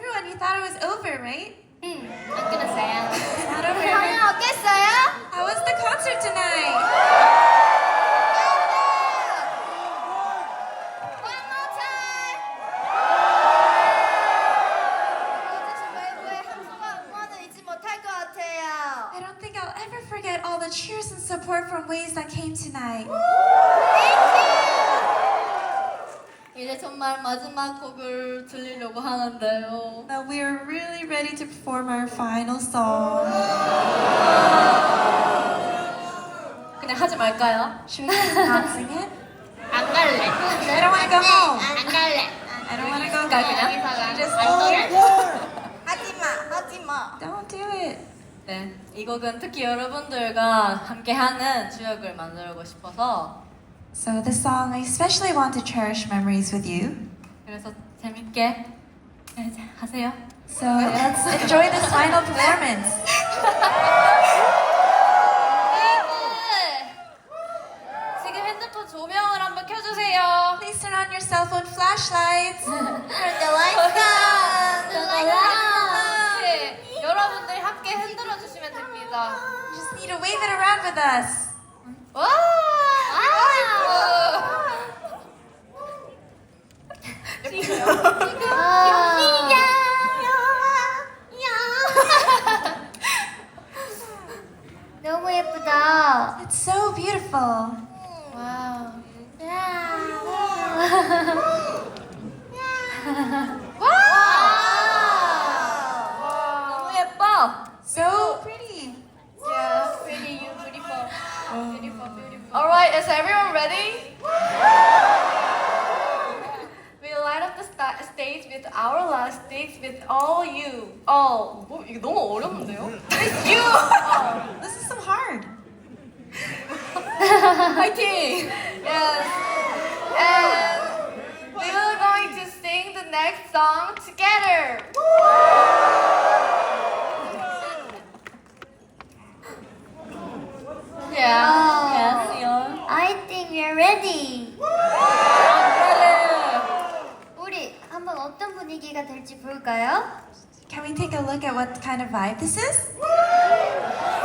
Everyone, you thought it was over, right? 응, 안 끝났어요. It's not over. 형이 어땠어요? How was the concert tonight? One more time. 어제신 웨이브의 함성과 응원을 잊지 못할 것 같아요. I don't think I'll ever forget all the cheers and support from Ways that came tonight. 이제 정말 마지막 곡을 들리려고 하는데요. Now we are really ready to perform our final song. 그냥 하지 말까요? Should we just not sing it? 안 갈래. I don't want to go home. 안 갈래. I don't want to go 그냥 home. 여기서가 Just. 하지마 하지마 Don't do it. 네, 이 곡은 특히 여러분들과 함께하는 추억을 만들고 싶어서 So this song, I especially want to cherish memories with you. 그래서 재밌게 이제 하세요. So let's enjoy this final performance. 지금 핸드폰 조명을 한번 켜주세요. Please turn on your cell phone flashlights. Turn the lights on The lights on. 네, 여러분들이 함께 흔들어 주시면 됩니다. You just need to wave it around with us. 와! 너무 예쁘다. It's so beautiful. 와우. 너무 예뻐. So pretty. Yeah, pretty, you beautiful. Beautiful, beautiful. All right, is everyone ready? sta- stage with our last stage with all you. All. 뭐 이게 너무 어렵는데요? With you. This is so hard. Fighting. Yes. And we are going to sing the next song together. Yeah. Yes, yeah. I think we're ready. 분위기가 될지 볼까요? Can we take a look at what kind of vibe this is?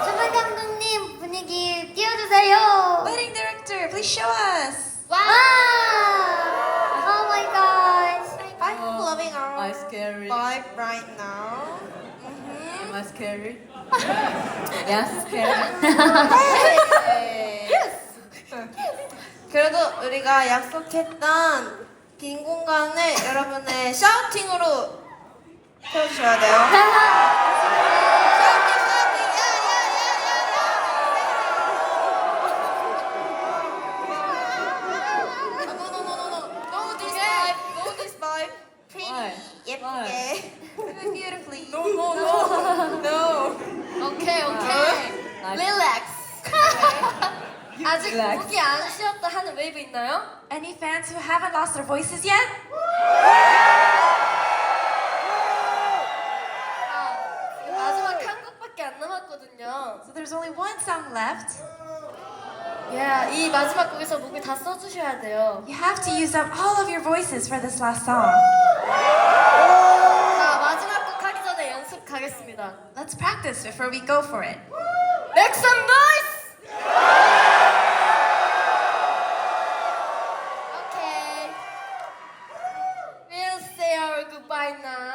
주문 감독님 분위기 띄워주세요. Lighting director, please show us. 와! Oh my gosh. I'm loving Am I our scary? vibe right now Am I scary? yes, scary. 그래도 우리가 약속했던 빈 공간을 여러분의 샤우팅으로 채워주셔야 돼요 아직 목이 안 쉬었다 하는 웨이브 있나요? Any fans who haven't lost their voices yet? 아, 지금 마지막 한 곡밖에 안 남았거든요. So there's only one song left. 야, 이 마지막 곡에서 목을 다 써주셔야 돼요. You have to use up all of your voices for this last song. 자, 마지막 곡 하기 전에 연습 가겠습니다. Let's practice before we go for it. Make some noise! Тайна.